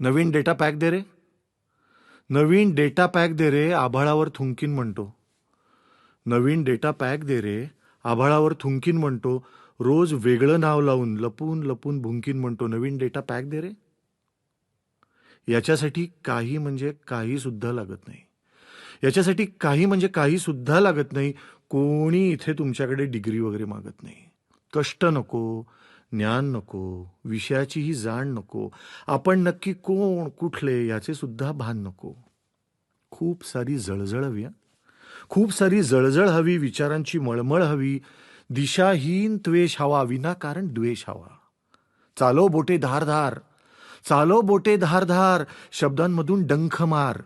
नवीन data pack दे रे. नवीन डेटा पॅक दे रे आभाळावर थुंकीन म्हणतो. नवीन डेटा पॅक दे रे आभाळावर थुंकीन म्हणतो. रोज वेगळं नाव लावून लपून लपून भुंकीन म्हणतो नवीन डेटा पॅक दे रे. याच्यासाठी काही म्हणजे काही सुद्धा लागत नाही. याच्यासाठी काही म्हणजे काही सुद्धा लागत नाही. कोणी इथे तुमच्याकडे डिग्री वगैरे मागत नाही. कष्ट नको. ज्ञान नको विषयाचीही जाण नको आपण नक्की कोण कुठले याचे सुद्धा भान नको. खूप सारी जळजळ हवी खूप सारी जळजळ हवी विचारांची मळमळ हवी दिशाहीन त्वेष हवा विनाकारण द्वेष हवा. चालो बोटे धारधार चालो बोटे धारधार शब्दांमधून डंख मार.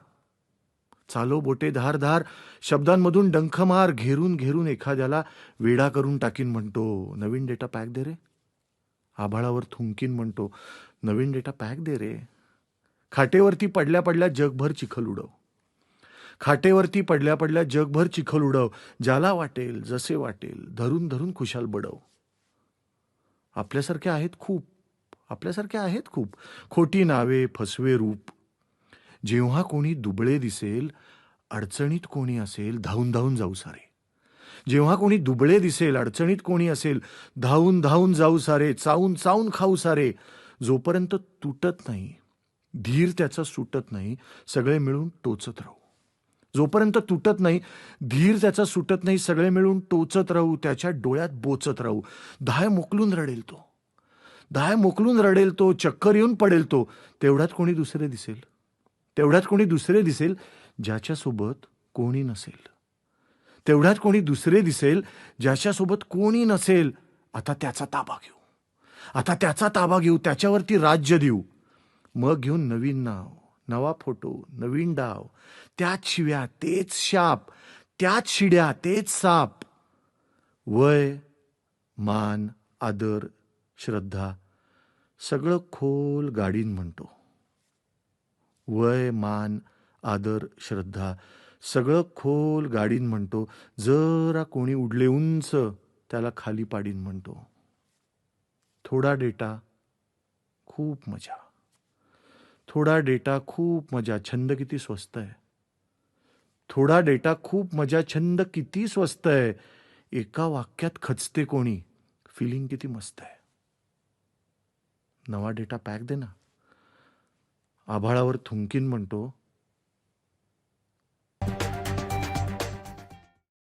चालो बोटे धारधार शब्दांमधून डंख मार घेरून घेरून एखाद्याला वेडा करून टाकीन म्हणतो. नवीन डेटा पॅक दे रे. आभाळावर थुंकीन म्हणतो नवीन डेटा पॅक दे रे. खाटेवरती पडल्या पडल्या जगभर चिखल उडव. खाटेवरती पडल्या पडल्या जगभर चिखल उडव. ज्याला वाटेल जसे वाटेल धरून धरून खुशाल बडव. आपल्यासारखे आहेत खूप. आपल्यासारखे आहेत खूप. खोटी नावे फसवे रूप. जेव्हा कोणी दुबळे दिसेल अडचणीत कोणी असेल धावून धावून जाऊ सारे. जेव्हा कोणी दुबळे दिसेल अडचणीत कोणी असेल धावून धावून जाऊ सारे चावून चावून खाऊ सारे जोपर्यंत तुटत नाही धीर त्याचा सुटत नाही सगळे मिळून टोचत राहू. जोपर्यंत तुटत नाही धीर त्याचा सुटत नाही सगळे मिळून टोचत राहू त्याच्या डोळ्यात बोचत राहू. धाय मोकलून रडेल तो. धाय मोकलून रडेल तो चक्कर येऊन पडेल तो. तेवढ्यात कोणी दुसरे दिसेल. तेवढ्यात कोणी दुसरे दिसेल ज्याच्यासोबत कोणी नसेल. तेवढ्यात कोणी दुसरे दिसेल ज्याच्यासोबत कोणी नसेल आता त्याचा ताबा घेऊ. आता त्याचा ताबा घेऊ त्याच्यावरती राज्य देऊ. मग घेऊन नवीन नाव नवा फोटो नवीन डाव. त्याच शिव्या तेच शाप त्याच शिड्या तेच साप. वय मान आदर श्रद्धा सगळं खोल गाडीन म्हणतो. वय मान आदर श्रद्धा सगळं खोल गाडीन म्हणतो. जरा कोणी उडले उंच त्याला खाली पाडीन म्हणतो. थोडा डेटा खूप मजा. थोडा डेटा खूप मजा. छंद किती स्वस्त आहे. थोडा डेटा खूप मजा. छंद किती स्वस्त आहे. एका वाक्यात खचते कोणी. फिलिंग किती मस्त आहे. नवा डेटा पॅक दे ना. आभाळावर थुंकीन म्हणतो.